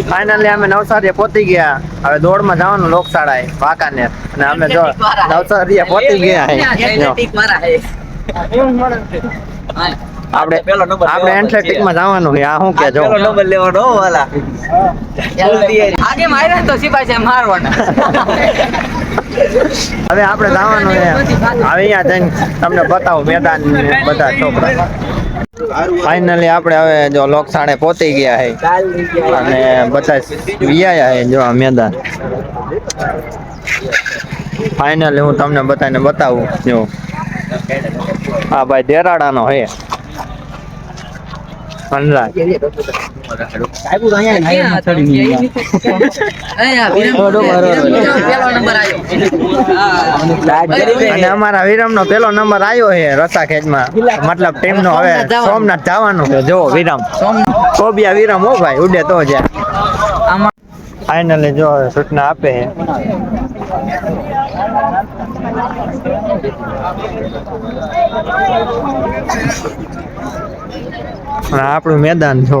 Finally અમે નવસારીએ પહોંચી ગયા. હવે દોડમાં જવાનું લોકશાળાએ વાંકાનેર. અને અમે જો નવસારીએ પહોંચી ગયા હે. આપણે આપણે એથ્લેટિકમાં જવાનું છે. આ શું કે જો? નંબર લેવાનો વાલા. આગે માર્યા તો સિપાઈ છે મારવાના. હવે આપણે જવાનું છે. હવે અહીંયા જઈને તમને બતાવું મેદાન બધા છોકરા. ફાઇનલી આપણે હવે જો લોકશાળે પહોંચી ગયા છે અને બધા વિયા છે જો મેદાન. ફાઇનલી હું તમને બધાને બતાવું જો. હા ભાઈ દેરાડાનો હે. અને અમારા વિરામ નો પેલો નંબર આવ્યો. છે રસા ખેંચમાં મતલબ ટીમ નો હવે સોમનાથ જવાનું છે. જો વિરામ. કોબિયા વિરમ હો ભાઈ ઉડે તો જ ફાઇનલી જો સૂચના આપે. છે અને આપણું મેદાન જો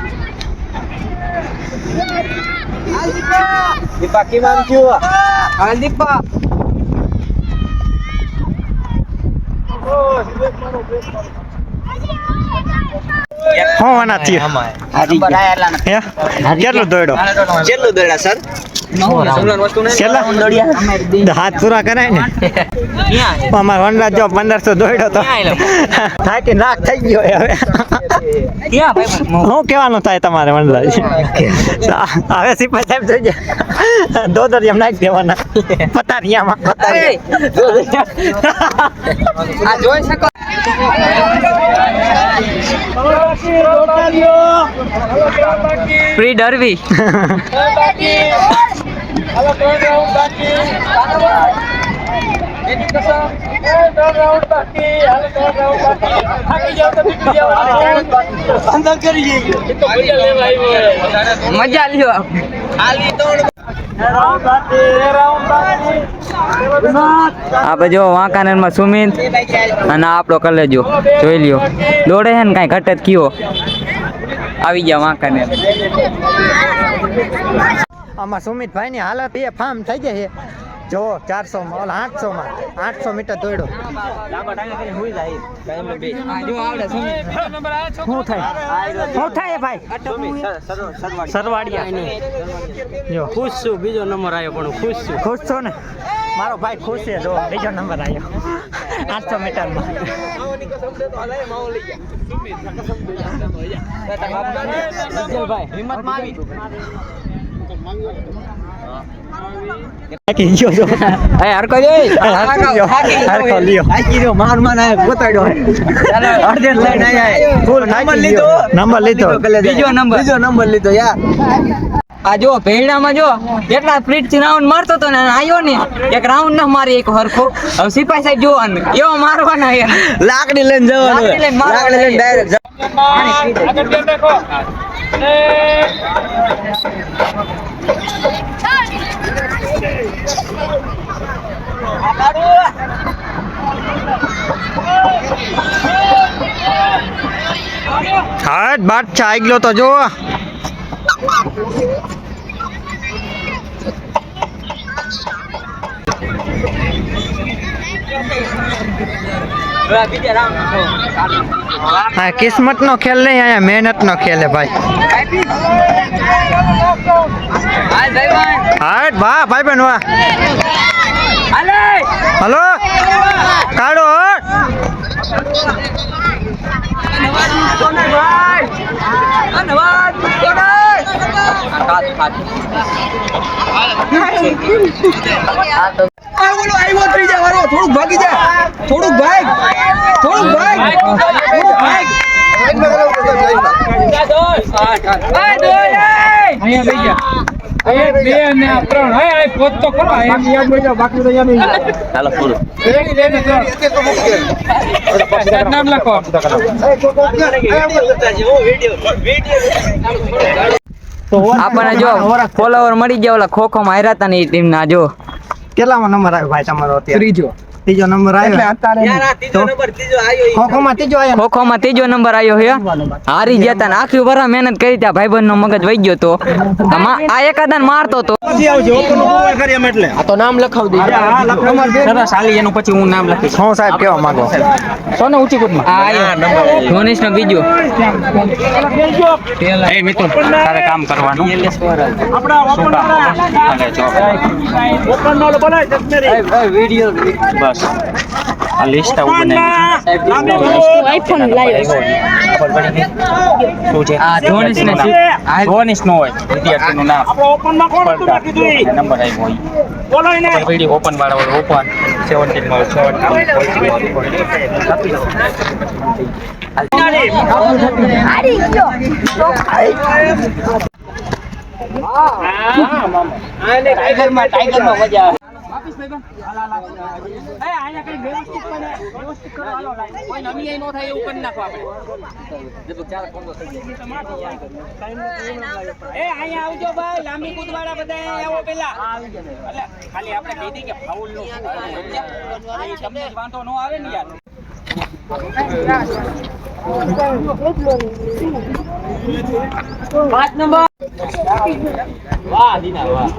કયું દીપા હોવાના થયા હે કેટલું દોડ્યો કેટલું દોડ્યા સર પંદરસો દોડ્યો તો. થાકી નાક થઈ ગયો હવે. શું કહેવાનું થાય તમારે વનરાજ? હવે સિપાઈ સાહેબ થઈ ગયા. દોદર એમ નાખી દેવાના. પતારિયામાં જોઈ શકો? પ્રી ડરવી. મજા લ્યો આપણે જો વાંકાનેરમાં સુમિત અને આપણો કલેજો. જોઈ લ્યો. દોડે છે ને કાંઈ ઘટે કયો. આવી ગયા વાંકાનેર. આમાં સુમિતભાઈ ની હાલત એ ફાર્મ થઈ જાય છે. જો ચારસો માં ઓલા આઠસો માં આઠસો મીટર દોડ્યો શું થાય? શું થાય ભાઈ? સરવાડિયા. જો. ખુશ છું બીજો નંબર આવ્યો પણ ખુશ છું. ખુશ છો ને? મારો ભાઈ ખુશ છે જો બીજો નંબર આવ્યો આઠસો મીટરમાં. નંબર લીધો. બીજો નંબર. લીધો યાર આ જો ભેડામાં જો કેટલા સ્પ્લીટથી રાઉન્ડ મારતો તો ને આવ્યો આયો ને એક રાઉન્ડ ના મારી એક હરખો. હવે સિપાઈ સાહેબ જોવાનું એવો મારવાના યાર લાકડી લઈને જવાનું લાકડી લઈને ડાયરેક્ટ હા બાદ આવી ગયો તો જો હા કિસ્મત નો ખેલ નહીં, અહીંયા મહેનત નો ખેલ ભાઈ. હાટ ભા ભાઈ બન વાહ. હલો? કાઢો હા બોલો આવ્યો ત્રીજા વારો થોડુંક ભાગી જા થોડુંક ભાગ થોડુંક ભાગ થોડુંક ભાગ. આપણને જો ફોલોવર મળી ગયા ઓલા ખો માં હાર્યા હતા ને એ ટીમ ના, જો. કેટલામાં નંબર આવ્યો ભાઈ તમારો અત્યારે? ત્રીજો. ત્રીજો નંબર એટલે આવ્યો અત્યારે ખોખોમાં ત્રીજો આવ્યો. ખો ખો માં ત્રીજો નંબર આવ્યો હે. હારી ગયા તા આખી વરા મહેનત કરી ત્યાં ભાઈબંધ નો મગજ વહી ગયો તો. આ એકાદાને મારતો તો. આ તો નામ લખાવી સરસ હાલી એનું પછી હું નામ લખીશ. શું સાહેબ કેવા માંગો. સોને ઊંચી કુટમાં? આ આયો ધોનીશ નો બીજો. એ મિત્રો તારે કામ કરવાનું. શું કામ? અને જો. બસ. આ લિસ્ટ આવું બનાવી આઈફોન શું છે? આ ધોનીશ ને આ ધોનીશ નો હોય વિદ્યાર્થીનું નામ. નંબર આવ્યો હોય. વીડિયો ઓપન વાળા હોય ઓપન સેવન્ટીનમાં સેવન્ટીન વાપીસ ભાઈ હાલ હાલ એ આયા કઈ વ્યવસ્થિત કરે. વ્યવસ્થિત આવજો ભાઈ. લાંબી કૂદવાળા બધા આવો પેલા. ખાલી આપડે કીધી કે ફાઉલ તમને વાંધો ન આવે ને યાર. પાંચ નંબર. વાહ દીના વાહ.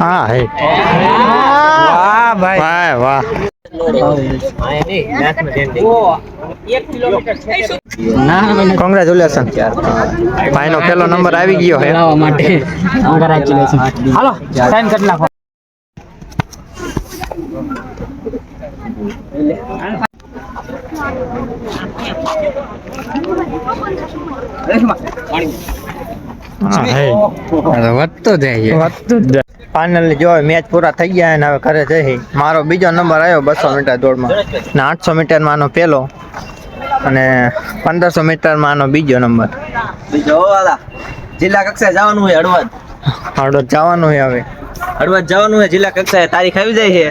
હા હે વાહ ભાઈ કોંગ્રેચ્યુલેશન ભાઈ નો પેલો નંબર આવી ગયો હે નાખો. હા હે વધતો જાય. ફાઇનલી જો મેચ પૂરા થઈ ગયા અને હવે ઘરે જઈ મારો બીજો નંબર આવ્યો બસો મીટર દોડમાં. ને આઠસો મીટરમાં આનો પહેલો અને પંદરસો મીટરમાં આનો બીજો નંબર બીજો જિલ્લા કક્ષાએ જવાનું હોય હળવદ. હળવદ જવાનું હોય હવે. હળવદ જવાનું હોય જિલ્લા કક્ષાએ તારીખ આવી જાય છે.